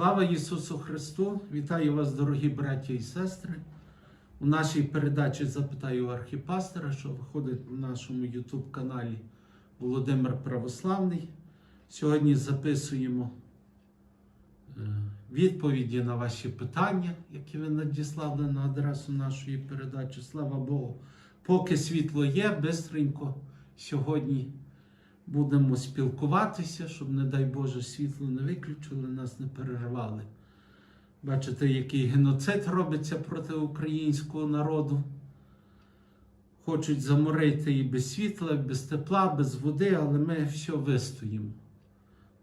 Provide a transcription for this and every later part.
Слава Ісусу Христу! Вітаю вас, дорогі браті і сестри. У нашій передачі запитаю архіпастора, що виходить у нашому YouTube каналі Володимир Православний. Сьогодні записуємо е, відповіді на ваші питання, які ви надіслали на адресу нашої передачі. Слава Богу, поки світло є, бистренько сьогодні будемо спілкуватися, щоб, не дай Боже, світло не виключили, нас не перервали. Бачите, який геноцид робиться проти українського народу. Хочуть заморити і без світла, і без тепла, без води, але ми все вистоїмо.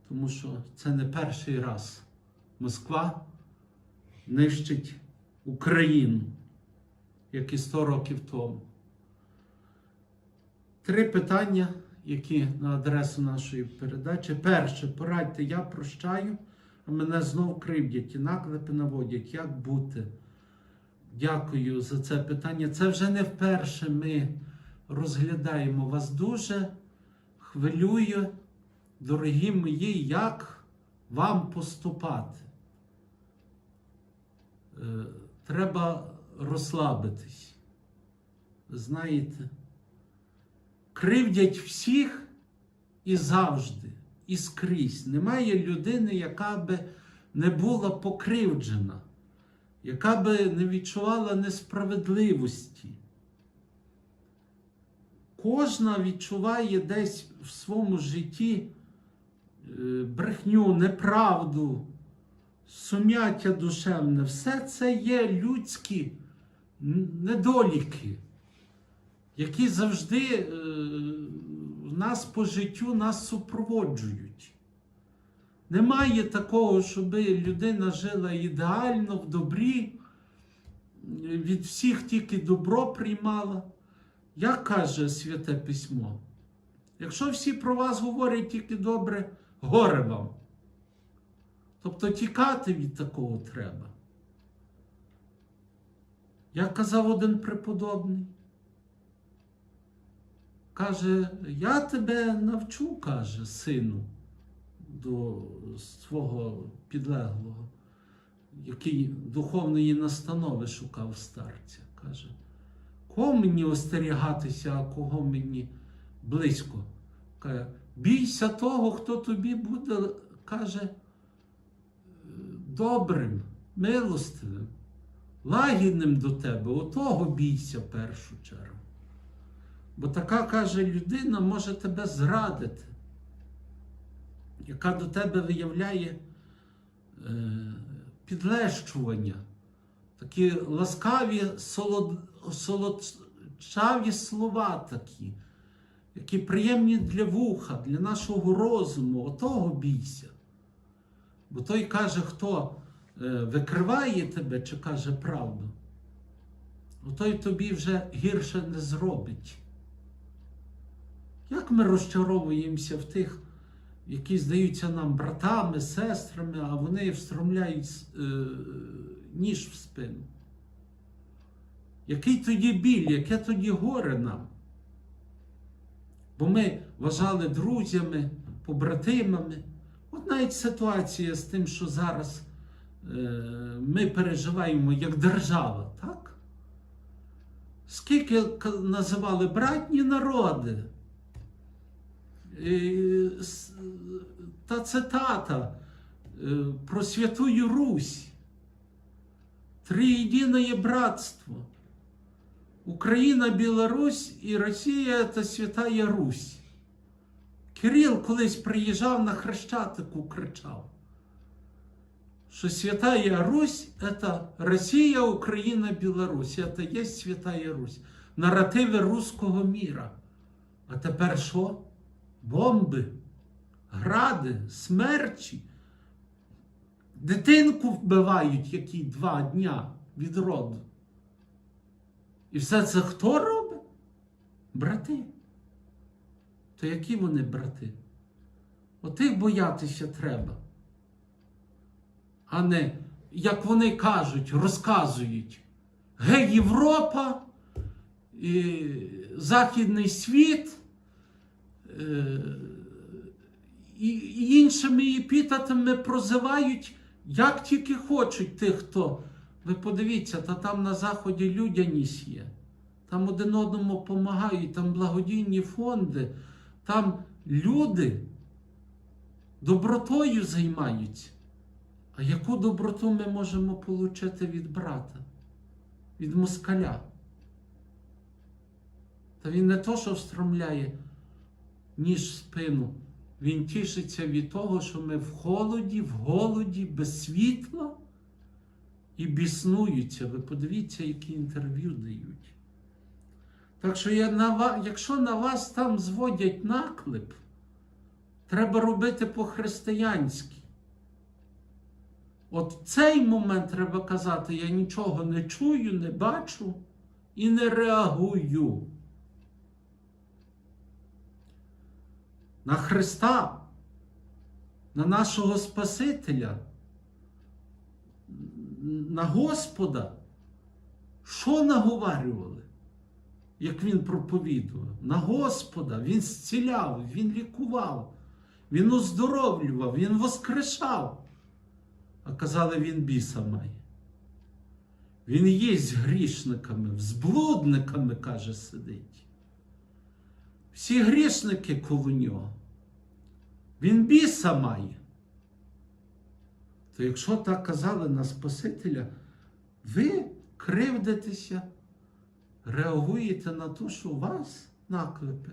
Тому що це не перший раз Москва нищить Україну, як і 100 років тому. Три питання, які на адресу нашої передачі. Перше, порадьте, я прощаю, а мене знов кривдять і наклепи наводять. Як бути? Дякую за це питання. Це вже не вперше ми розглядаємо вас дуже хвилює, дорогі мої, як вам поступати. Е, Треба розслабитись. Знаєте, кривдять всіх і завжди, і скрізь. Немає людини, яка би не була покривджена, яка би не відчувала несправедливості. Кожна відчуває десь в своєму житті е, брехню, неправду, сум'яття душевне. Все це є людські недоліки, які завжди е, нас по життю нас супроводжують. Немає такого, щоб людина жила ідеально в добрі, від всіх тільки добро приймала. Як каже Святе Письмо? Якщо всі про вас говорять тільки добре, горе вам. Тобто тікати від такого треба. Як казав один преподобний, каже, я тебе навчу, каже сину до свого підлеглого, який духовної настанови шукав старця. Каже, кого мені остерігатися, а кого мені близько. Каже, бійся того, хто тобі буде, каже, добрим, милостивим, лагідним до тебе. Отого бійся в першу чергу. Бо така каже людина може тебе зрадити, яка до тебе виявляє е, підлещування, такі ласкаві, солод, солодчаві слова такі, які приємні для вуха, для нашого розуму. Отого бійся. Бо той каже, хто е, викриває тебе чи каже правду, той тобі вже гірше не зробить. Як ми розчаровуємося в тих, які здаються нам братами, сестрами, а вони встромляють е, ніж в спину? Який тоді біль, яке тоді горе нам? Бо ми вважали друзями, побратимами. От навіть ситуація з тим, що зараз е, ми переживаємо як держава, так? Скільки називали братні народи? Та цитата е, про Святую Русь. Триєдине братство. Україна, Білорусь і Росія це Святая Русь. Кирил колись приїжджав на Хрещатику, кричав, що Святая Русь це Росія, Україна, Білорусь. Це є Святая Русь. Наративи руського міра. А тепер що? Бомби, гради, смерчі. Дитинку вбивають, які два дня від роду. І все це хто робить? Брати. То які вони брати? Отих боятися треба. А не, як вони кажуть, розказують, ге Європа, і Західний світ і і іншими епітетами прозивають Як тільки хочуть тих, хто. Ви подивіться, та там на Заході людяність є. Там один одному допомагають, там благодійні фонди, там люди добротою займаються. А яку доброту ми можемо отримати від брата, від москаля? Та він не то, що встромляє ніж спину. Він тішиться від того, що ми в холоді, в голоді, без світла і біснуються. Ви подивіться, які інтерв'ю дають. Так що я на ва- якщо на вас там зводять наклеп, треба робити по-християнськи. От в цей момент треба казати, я нічого не чую, не бачу і не реагую. На Христа, на нашого Спасителя, на Господа. Що наговарювали, як він проповідував? На Господа, Він зціляв, Він лікував, Він оздоровлював, Він воскрешав. А казали, він біса має. Він є з грішниками, з блудниками, каже, сидить. Всі грішники коло нього. Він біса має. То якщо так казали на Спасителя, ви кривдитеся, реагуєте на те, що вас наклепи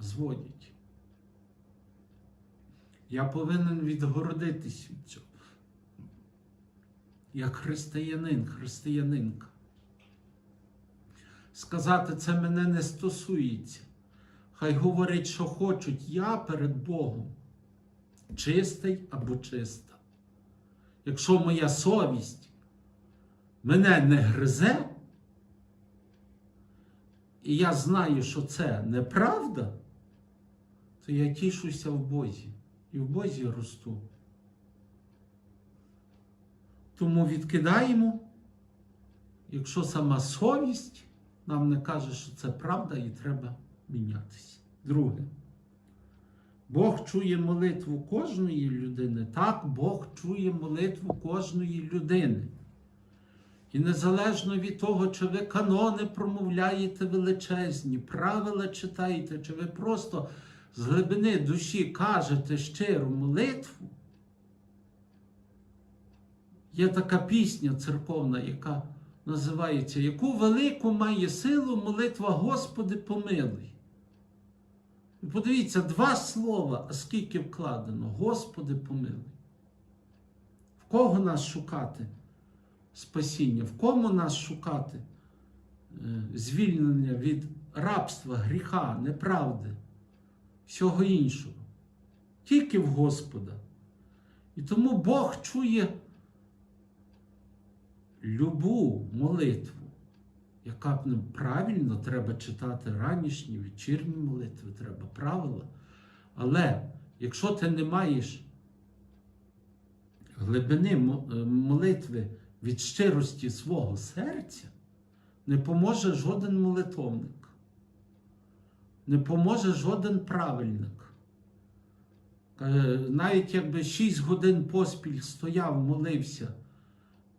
зводять. Я повинен відгородитись від цього. Як християнин, християнинка. Сказати, це мене не стосується. Хай говорять, що хочуть я перед Богом. Чистий або чиста. Якщо моя совість мене не гризе, і я знаю, що це неправда, то я тішуся в Бозі і в Бозі росту. Тому відкидаємо, якщо сама совість нам не каже, що це правда і треба мінятися. Друге. Бог чує молитву кожної людини. Так, Бог чує молитву кожної людини. І незалежно від того, чи ви канони промовляєте величезні, правила читаєте, чи ви просто з глибини душі кажете щиру молитву, є така пісня церковна, яка називається Яку велику має силу молитва Господи помилуй. Подивіться, два слова, а скільки вкладено. Господи помилуй. В кого нас шукати спасіння? В кому нас шукати е, звільнення від рабства, гріха, неправди, всього іншого? Тільки в Господа. І тому Бог чує любу молитву яка ну, правильно треба читати ранішні, вечірні молитви, треба правила. Але якщо ти не маєш глибини е, молитви від щирості свого серця, не поможе жоден молитовник, не поможе жоден правильник. Навіть якби 6 годин поспіль стояв, молився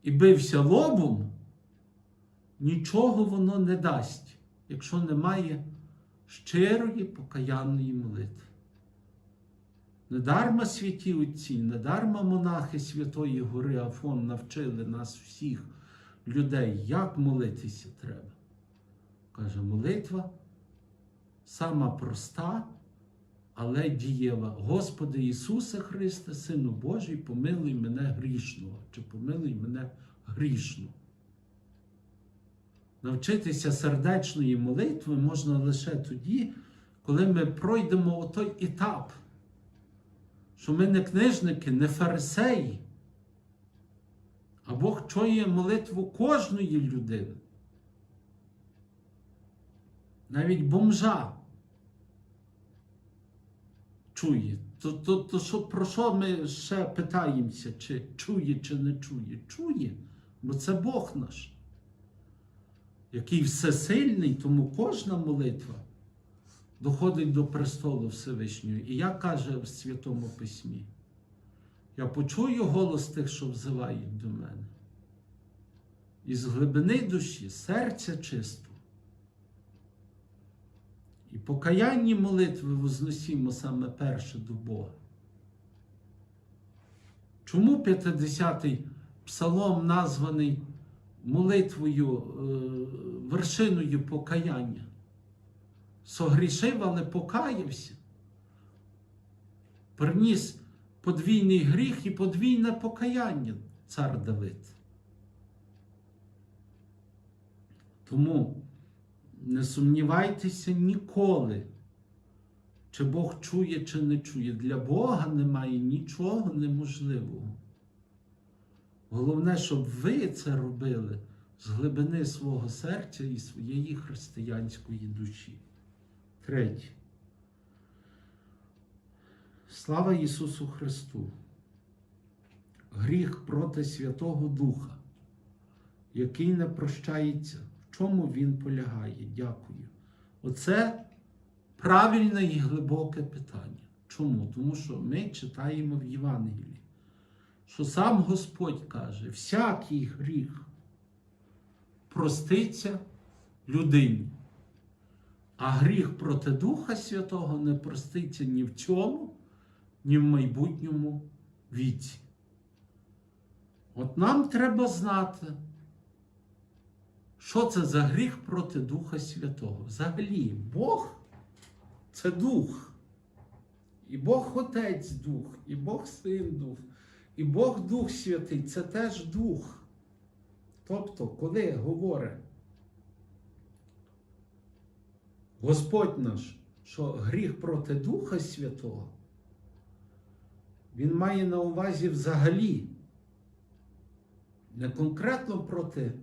і бився лобом, нічого воно не дасть, якщо немає щирої покаянної молитви. Недарма святі отці, недарма монахи Святої Гори Афон навчили нас всіх людей, як молитися треба. Каже, молитва сама проста, але дієва. Господи Ісусе Христе, Сину Божий, помилуй мене грішного, чи помилуй мене грішного. Навчитися сердечної молитви можна лише тоді, коли ми пройдемо отой етап, що ми не книжники, не фарисеї, а Бог чує молитву кожної людини. Навіть бомжа чує. То, то, то що, про що ми ще питаємося, чи чує, чи не чує? Чує, бо це Бог наш який всесильний, тому кожна молитва доходить до престолу Всевишнього. І як каже в Святому Письмі, Я почую голос тих, що взивають до мене. І з глибини душі, серця чисто. І покаянні молитви возносімо саме перше до Бога. Чому 50-й псалом названий молитвою, е, вершиною покаяння? Согрішив, але покаявся. Приніс подвійний гріх і подвійне покаяння цар Давид. Тому не сумнівайтеся ніколи, чи Бог чує, чи не чує. Для Бога немає нічого неможливого. Головне, щоб ви це робили з глибини свого серця і своєї християнської душі. Третє. Слава Ісусу Христу! Гріх проти Святого Духа, який не прощається, в чому Він полягає. Дякую. Оце правильне і глибоке питання. Чому? Тому що ми читаємо в Євангелії, що сам Господь каже, всякий гріх проститься людині. А гріх проти Духа Святого не проститься ні в цьому, ні в майбутньому віці. От нам треба знати, що це за гріх проти Духа Святого. Взагалі, Бог це Дух. І Бог Отець Дух, і Бог Син Дух, і Бог Дух Святий це теж Дух. Тобто, коли говорить Господь наш, що гріх проти Духа Святого, Він має на увазі взагалі, не конкретно проти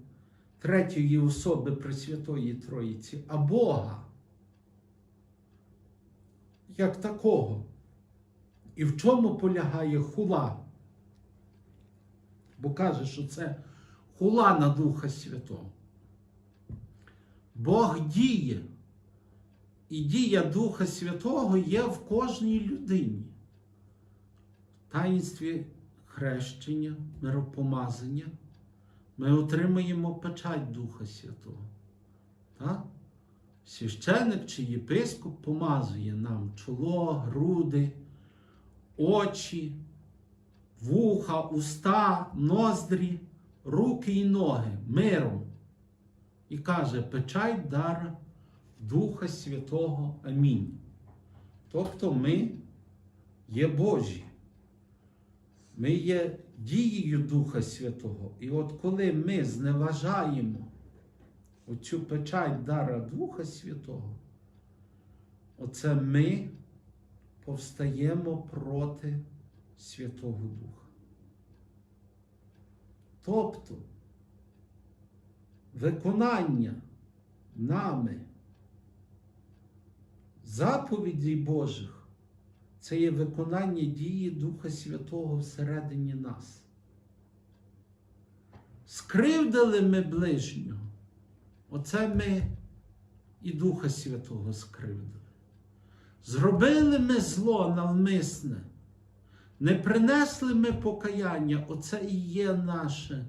третьої особи Пресвятої Троїці, а Бога. Як такого. І в чому полягає хула? Бо каже, що це хула на Духа Святого. Бог діє. І дія Духа Святого є в кожній людині. В таїнстві хрещення, миропомазання ми отримаємо печать Духа Святого. Так? Священик чи єпископ помазує нам чоло, груди, очі, вуха, уста, ноздрі, руки і ноги миром. І каже, печать дара Духа Святого. Амінь. Тобто ми є Божі. Ми є дією Духа Святого. І от коли ми зневажаємо оцю печать дара Духа Святого, оце ми повстаємо проти Святого Духа. Тобто виконання нами заповідей Божих це є виконання дії Духа Святого всередині нас. Скривдили ми ближнього. Оце ми і Духа Святого скривдили. Зробили ми зло навмисне, не принесли ми покаяння, оце і є наше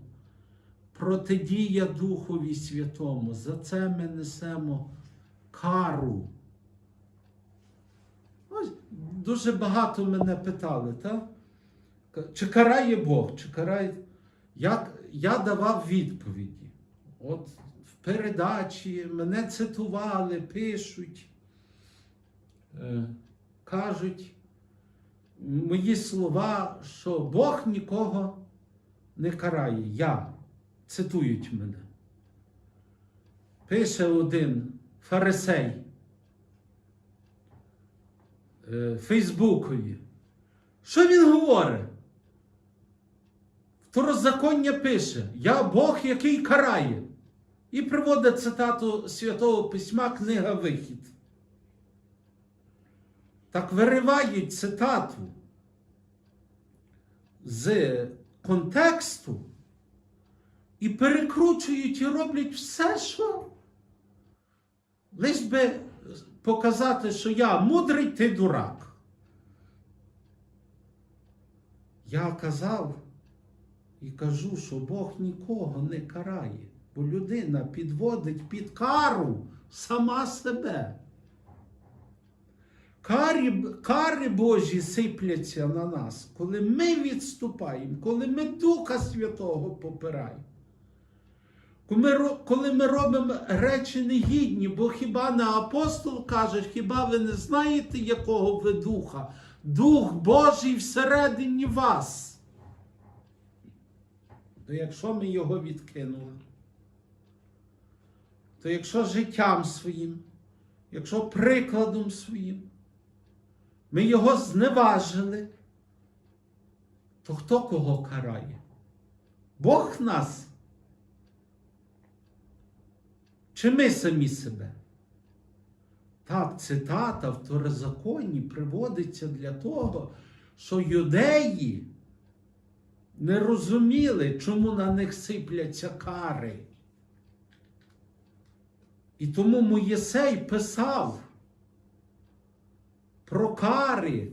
протидія Духові Святому. За це ми несемо кару. Ось дуже багато мене питали, так? чи карає Бог, чи карає. Я, я давав відповіді. От в передачі мене цитували, пишуть, е, кажуть мої слова, що Бог нікого не карає. Я. Цитують мене. Пише один фарисей. Е, Фейсбукові. Що він говорить? Второзаконня пише: Я Бог, який карає. І приводить цитату Святого Письма Книга Вихід. Так виривають цитату з контексту і перекручують і роблять все, що лиш би показати, що я мудрий, ти дурак. Я казав і кажу, що Бог нікого не карає, бо людина підводить під кару сама себе. Карі, кари Божі сипляться на нас, коли ми відступаємо, коли ми Духа Святого попираємо. Коли ми, робимо речі негідні, бо хіба не апостол каже, хіба ви не знаєте, якого ви духа? Дух Божий всередині вас. То якщо ми його відкинули, то якщо життям своїм, якщо прикладом своїм, ми його зневажили, то хто кого карає? Бог нас. Чи ми самі себе? Так, цитата в Торозаконі приводиться для того, що юдеї не розуміли, чому на них сипляться кари. І тому Моєсей писав про кари,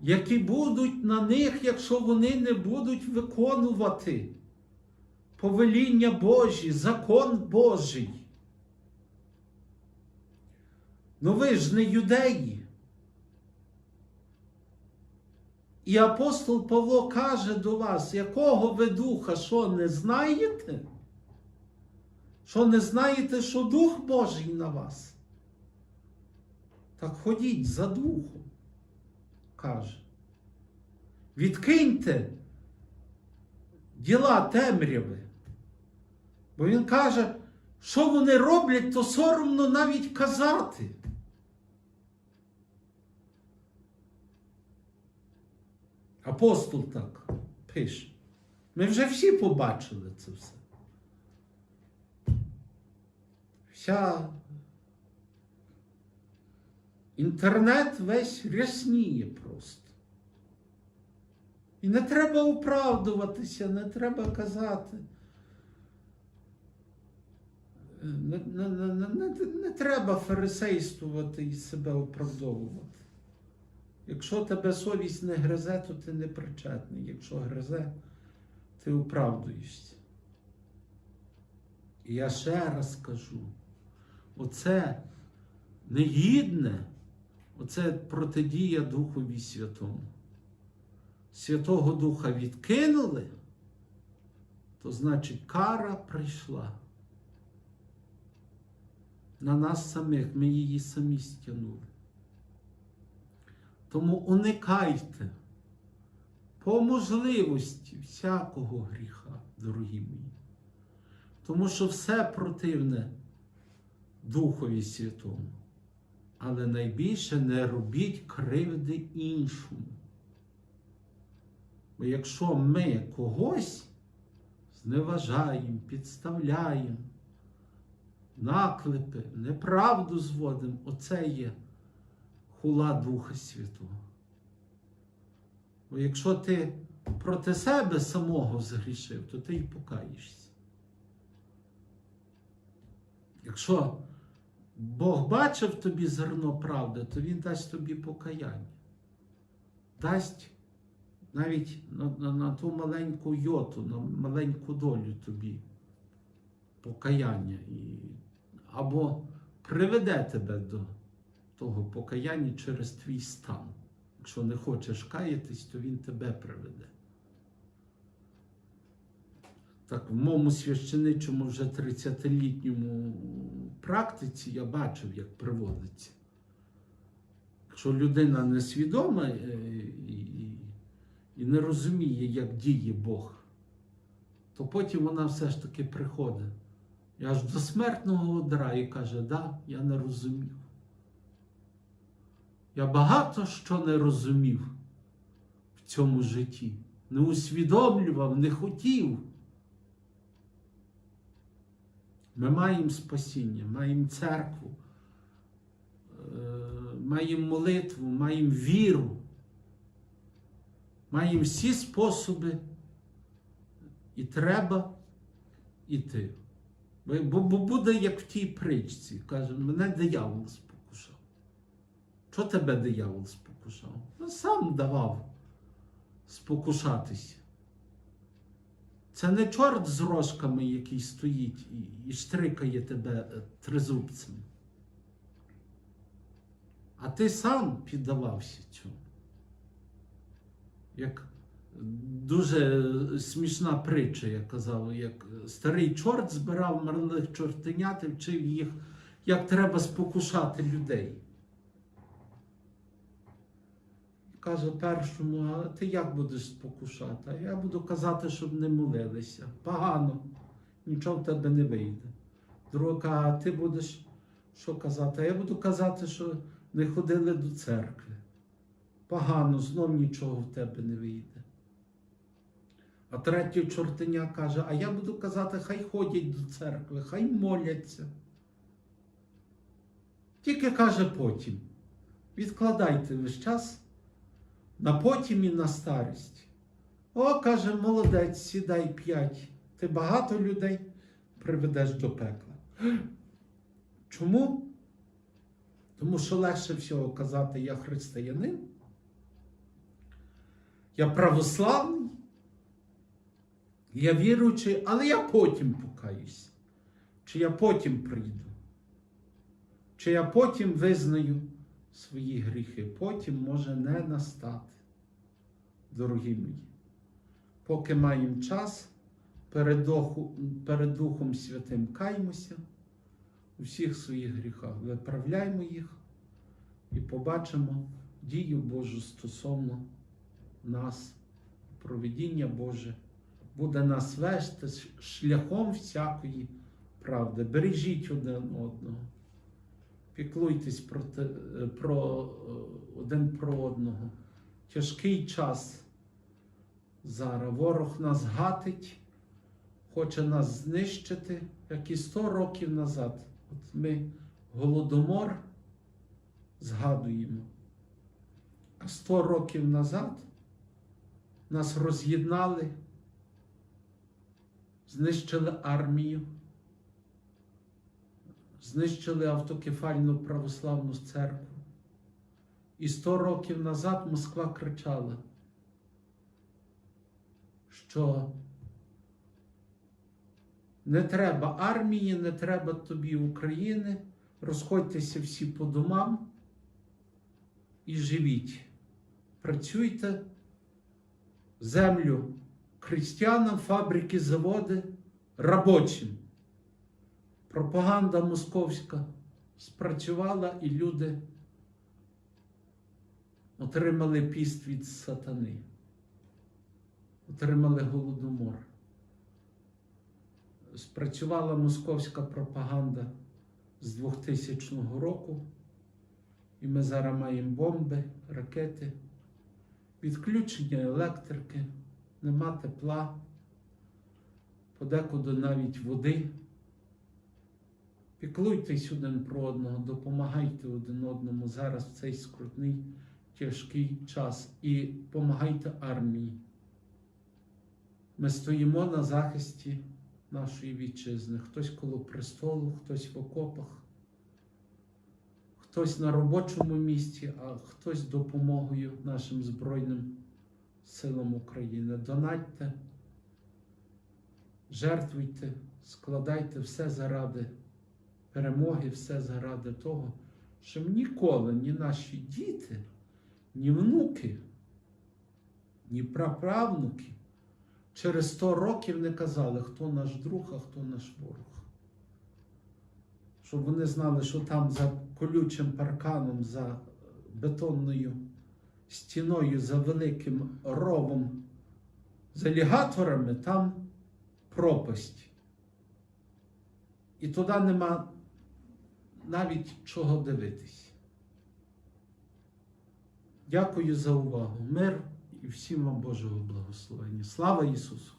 які будуть на них, якщо вони не будуть виконувати повеління Божі, закон Божий. Ну ви ж не юдеї. І апостол Павло каже до вас, якого ви духа, що не знаєте? Що не знаєте, що Дух Божий на вас? Так ходіть за духом, каже. Відкиньте діла темряви. Бо він каже, що вони роблять, то соромно навіть казати. Апостол так пише. Ми вже всі побачили це все. Вся інтернет весь рясніє просто. І не треба оправдуватися, не треба казати. Не, не, не, не, не, треба фарисействувати і себе оправдовувати. Якщо тебе совість не гризе, то ти не причетний. Якщо гризе, ти оправдуєшся. І я ще раз кажу: оце негідне, оце протидія Духові Святому. Святого Духа відкинули, то значить кара прийшла. На нас самих ми її самі стягнули. Тому уникайте по можливості всякого гріха, дорогі мої. Тому що все противне Духові Святому. Але найбільше не робіть кривди іншому. Бо якщо ми когось зневажаємо, підставляємо, наклепи, неправду зводимо, оце є хула Духа Святого. Бо якщо ти проти себе самого згрішив, то ти й покаєшся. Якщо Бог бачив тобі зерно правди, то Він дасть тобі покаяння. Дасть навіть на, на, на ту маленьку йоту, на маленьку долю тобі покаяння. І, або приведе тебе до того покаяння через твій стан. Якщо не хочеш каятись, то він тебе приведе. Так, в моєму священичому вже 30-літньому практиці я бачив, як приводиться. Якщо людина несвідома е, і, не розуміє, як діє Бог, то потім вона все ж таки приходить. І аж до смертного одра і каже, да, я не розумів. Я багато що не розумів в цьому житті. Не усвідомлював, не хотів. Ми маємо спасіння, маємо церкву, е, маємо молитву, маємо віру, маємо всі способи, і треба. Бо, бо буде як в тій притчці, каже, мене диявол спокушав. Що тебе диявол спокушав? Ну, сам давав спокушатися. Це не чорт з рожками, який стоїть і, штрикає тебе е, тризубцем. А ти сам піддавався цьому. Як дуже смішна притча, я казав, як старий чорт збирав марлих чортенят і вчив їх, як треба спокушати людей. Каже першому, а ти як будеш спокушати? А я буду казати, щоб не молилися. Погано, нічого в тебе не вийде. Друга каже, а ти будеш що казати? Я буду казати, що не ходили до церкви. Погано, знов нічого в тебе не вийде. А третє чортеня каже, а я буду казати, хай ходять до церкви, хай моляться. Тільки каже потім. Відкладайте весь час на потім і на старість. О, каже, молодець, сідай п'ять. Ти багато людей приведеш до пекла. Чому? Тому що легше всього казати, я християнин, я православний, я віруючий, але я потім покаюсь. Чи я потім прийду? Чи я потім визнаю свої гріхи? Потім може не настати, дорогі мої. Поки маємо час, перед, Духу, перед Духом Святим каймося у всіх своїх гріхах, виправляємо їх і побачимо дію Божу стосовно нас, проведіння Боже буде нас вести шляхом всякої правди. Бережіть один одного, піклуйтесь про, те- про е, один про одного. Тяжкий час зараз. Ворог нас гатить, хоче нас знищити, як і 100 років назад. От ми голодомор згадуємо. А 100 років назад нас роз'єднали, знищили армію, знищили автокефальну православну церкву. І 100 років назад Москва кричала, що не треба армії, не треба тобі України, розходьтеся всі по домам і живіть. Працюйте землю крістянам, фабрики, заводи, робочим. Пропаганда московська спрацювала і люди отримали піст від сатани, отримали голодомор. Спрацювала московська пропаганда з 2000 року, і ми зараз маємо бомби, ракети, відключення електрики, нема тепла, подекуди навіть води. Піклуйтесь один про одного, допомагайте один одному зараз в цей скрутний, тяжкий час і допомагайте армії. Ми стоїмо на захисті нашої вітчизни. Хтось коло престолу, хтось в окопах, хтось на робочому місці, а хтось допомогою нашим Збройним силам України. Донатьте, жертвуйте, складайте все заради перемоги, все заради того, щоб ніколи ні наші діти, ні внуки, ні праправнуки через 100 років не казали, хто наш друг, а хто наш ворог. Щоб вони знали, що там за колючим парканом, за бетонною стіною, за великим ровом, з алігаторами, там пропасть. І туди нема навіть чого дивитись. Дякую за увагу. Мир і всім вам Божого благословення. Слава Ісусу!